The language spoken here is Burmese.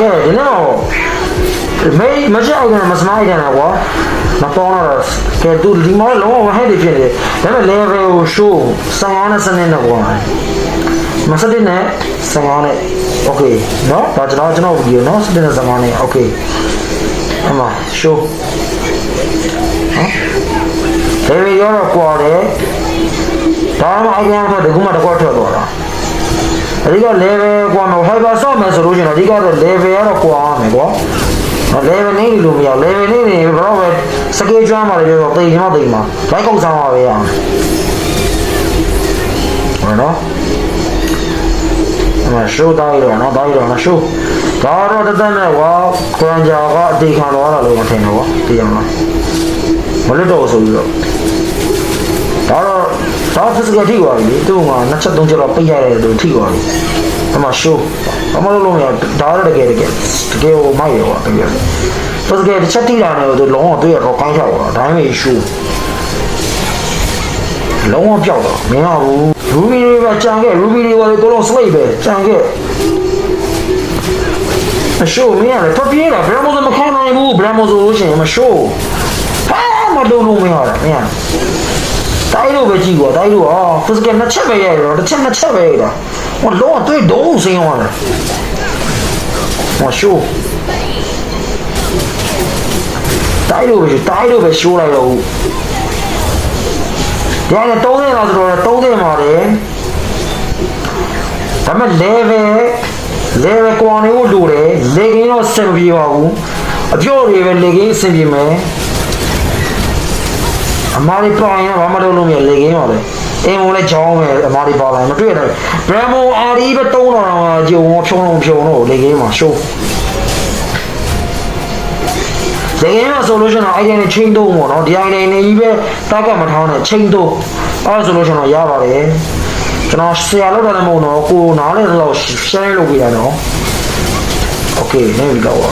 ကဲဒီတော့မေးမကြောက်ဘူးမစမိုက်တယ်ကွာမပေါ်တော့ကဲသူဒီမောလုံးဝဟဲ့ဒီဖြစ်နေဒါပေမဲ့ level ကို show ဆောင်းအောင်နဲ့စနေတော့ကွာမစတဲ့နဲ့ဆောင်းအောင်နဲ့ okay နော်ဒါကျွန်တော်ကျွန်တော်ဗီဒီယိုနော်စတဲ့နဲ့ဆောင်းအောင်နဲ့ okay အမ show ဟမ် level ရောတော့ကွာတယ်ဒါမှအကောင်တော့ဒီကူမှတစ်ခွက်ထွက်သွားတာ အဓိက level ကွာတော့ hyper ဆော့မယ်ဆိုလို့ရှိရင်အဓိကတော့ level ကတော့ကွာရမယ်ကွာနော် level နေလို့မရ level နေနေဘယ်တော့ပဲစကေးကျွမ်းပါလေပြောတော့တိတ်ချင်တော့တိတ်မှာလိုက်ကောက်ဆောင်ပါပဲရအောင်ဟုတ်နော်အမ show တောင်းရတော့နော်တောင်းရတော့နော် show ဒါတော့တသက်နဲ့ကွာခွန်ကြာကအတေခံတော့တာလို့မထင်တော့ကွာတရားမလားမလွတ်တော့ဆိုပြီးတော့ဒါတော့ ဒါ physical ထိသွားပြီလေသူ့မှာနှစ်ချက်သုံးချက်တော့ပိတ်ရတဲ့သူထိသွားပြီအမ show အမလို့လုံးရဒါတော့တကယ်တကယ်တကယ်ဟိုမိုက်ရောတကယ် physical တစ်ချက်ထိတာနဲ့သူလုံးဝတွေ့ရတော့ကောင်းချောက်တာဒါမှမဟုတ် show လုံးဝပြောက်တော့မင်းကဘူးရူဘီလေးပဲကြံခဲ့ရူဘီလေးကလည်းတော့ slate ပဲကြံခဲ့အရှိုးမင်းကလည်းဖပြေးတာဘယ်မှမခံနိုင်ဘူးဘယ်မှဆိုလို့ရှိရင်မရှိုးဟာမလုံးလုံးမင်းရတယ်မင်း တိုင်းလို့ပဲကြည့်ကွာတိုင်းလို့အော် physical နှစ်ချက်ပဲရရတော့တစ်ချက်နှစ်ချက်ပဲရတာဟိုလုံးဝတွေ့ဒုံးစင်းသွားတယ်မရှိုးတိုင်းလို့ပဲတိုင်းလို့ပဲရှိုးလိုက်တော့ဒီကနေ့30လောက်ဆိုတော့30မှာတယ်ဒါပေမဲ့ level level ကွန်နေကိုလိုတယ်လေကင်းတော့စင်မပြေပါဘူးအပြော့တွေပဲလေကင်းစင်ပြေမယ် အမားလေးပေါင်ရင်ဘာမှလုပ်လို့မရလေကင်းပါလေအင်းမလည်းကြောင်းမယ်အမားလေးပေါင်လိုက်မတွေ့တော့ Bramo RD ပဲတုံးတော့တော့ဂျုံဖြုံလုံးဖြုံတော့လေကင်းမှာ show တကယ်လို့ဆိုလို့ရှိရင်တော့အဲ့ဒီနဲ့ချိန်တုံးပေါ့နော်ဒီအိုင်နေနေကြီးပဲတားကမထောင်းနဲ့ချိန်တုံးအဲ့ဒါဆိုလို့ရှိရင်တော့ရပါတယ်ကျွန်တော်ဆရာလောက်တာလည်းမဟုတ်တော့ကိုနားလဲတော့ share လုပ်ပြရတော့ okay နေပြီတော့ပါ